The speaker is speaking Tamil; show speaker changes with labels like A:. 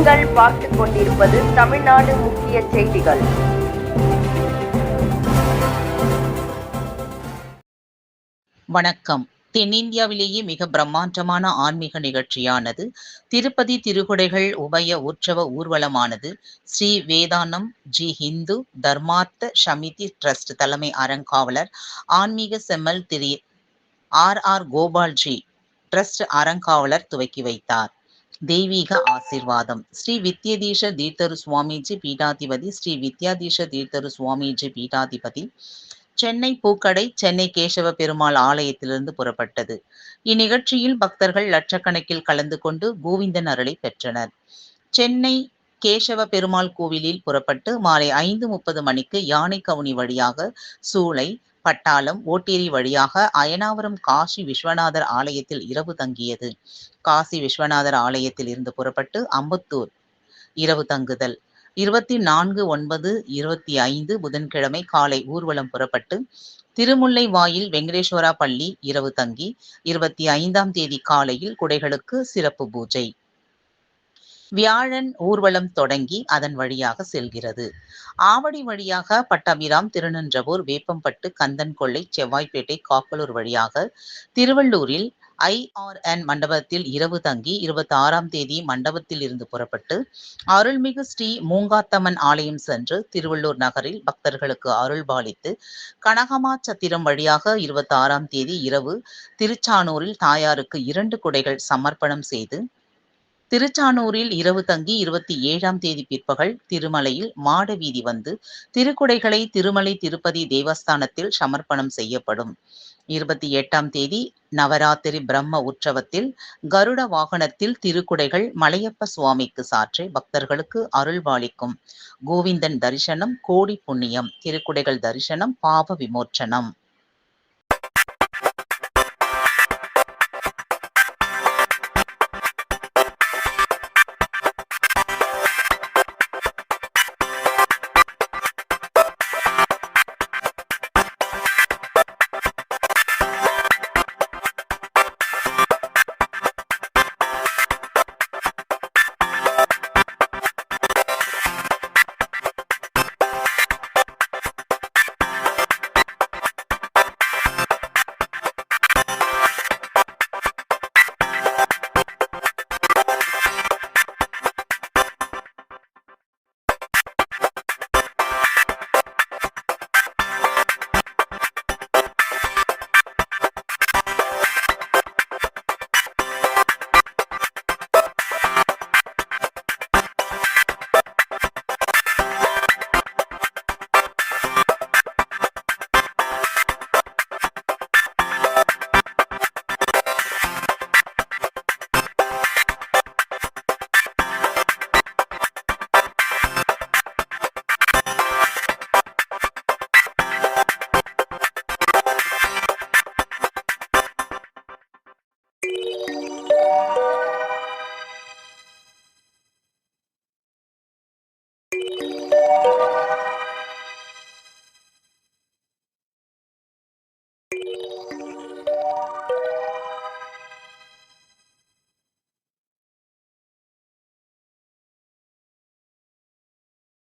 A: நீங்கள் பார்த்துக் கொண்டிருப்பது தமிழ்நாடு முக்கிய செய்திகள்.
B: வணக்கம். தென்னிந்தியாவிலேயே மிக பிரம்மாண்டமான ஆன்மீக நிகழ்ச்சியானது திருப்பதி திருகுடைகள் உபய உற்சவ ஊர்வலமானது ஸ்ரீ வேதானம் ஜி ஹிந்து தர்மார்த்த சமிதி ட்ரஸ்ட் தலைமை அறங்காவலர் ஆன்மீக செம்மல் திரு ஆர் ஆர் கோபால்ஜி ட்ரஸ்ட் அறங்காவலர் துவக்கி வைத்தார். தெய்வீக ஆசிர்வாதம். ஸ்ரீ வித்யதீஷ தீர்த்தரு சுவாமிஜி பீடாதிபதி ஸ்ரீ வித்யாதீஷ தீர்த்தரு சுவாமிஜி பீடாதிபதி சென்னை பூக்கடை சென்னை கேசவ பெருமாள் ஆலயத்திலிருந்து புறப்பட்டது. இந்நிகழ்ச்சியில் பக்தர்கள் லட்சக்கணக்கில் கலந்து கொண்டு கோவிந்தன் அருளை பெற்றனர். சென்னை கேசவ பெருமாள் கோவிலில் புறப்பட்டு மாலை ஐந்து முப்பது மணிக்கு யானை கவுனி வழியாக சூளை பட்டாளம் ஓட்டேரி வழியாக அயனாவரம் காசி விஸ்வநாதர் ஆலயத்தில் இரவு தங்கியது. காசி விஸ்வநாதர் ஆலயத்தில் இருந்து புறப்பட்டு அம்பத்தூர் இரவு தங்குதல். இருபத்தி நான்கு ஒன்பது இருபத்தி ஐந்து புதன்கிழமை காலை ஊர்வலம் புறப்பட்டு திருமுல்லை வாயில் வெங்கடேஸ்வரா பள்ளி இரவு தங்கி இருபத்தி ஐந்தாம் தேதி காலையில் குடைகளுக்கு சிறப்பு பூஜை. வியாழன் ஊர்வலம் தொடங்கி அதன் வழியாக செல்கிறது. ஆவடி வழியாக பட்டாபிராம் திருநின்றவூர் வேப்பம்பட்டு கந்தன் கொள்ளை செவ்வாய்ப்பேட்டை காக்கலூர் வழியாக திருவள்ளூரில் ஐஆர்என் மண்டபத்தில் இரவு தங்கி இருபத்தி ஆறாம் தேதி மண்டபத்தில் இருந்து புறப்பட்டு அருள்மிகு ஸ்ரீ மூங்காத்தம்மன் ஆலயம் சென்று திருவள்ளூர் நகரில் பக்தர்களுக்கு அருள் பாலித்து கனகமா சத்திரம் வழியாக இருபத்தி ஆறாம் தேதி இரவு திருச்சானூரில் தாயாருக்கு இரண்டு குடைகள் சமர்ப்பணம் செய்து திருச்சானூரில் இரவு தங்கி இருபத்தி ஏழாம் தேதி பிற்பகல் திருமலையில் மாட வீதி வந்து திருக்குடைகளை திருமலை திருப்பதி தேவஸ்தானத்தில் சமர்ப்பணம் செய்யப்படும். இருபத்தி எட்டாம் தேதி நவராத்திரி பிரம்ம உற்சவத்தில் கருட வாகனத்தில் திருக்குடைகள் மலையப்ப சுவாமிக்கு சாற்றி பக்தர்களுக்கு அருள்வாளிக்கும். கோவிந்தன் தரிசனம் கோடி புண்ணியம். திருக்குடைகள் தரிசனம் பாவ விமோச்சனம்.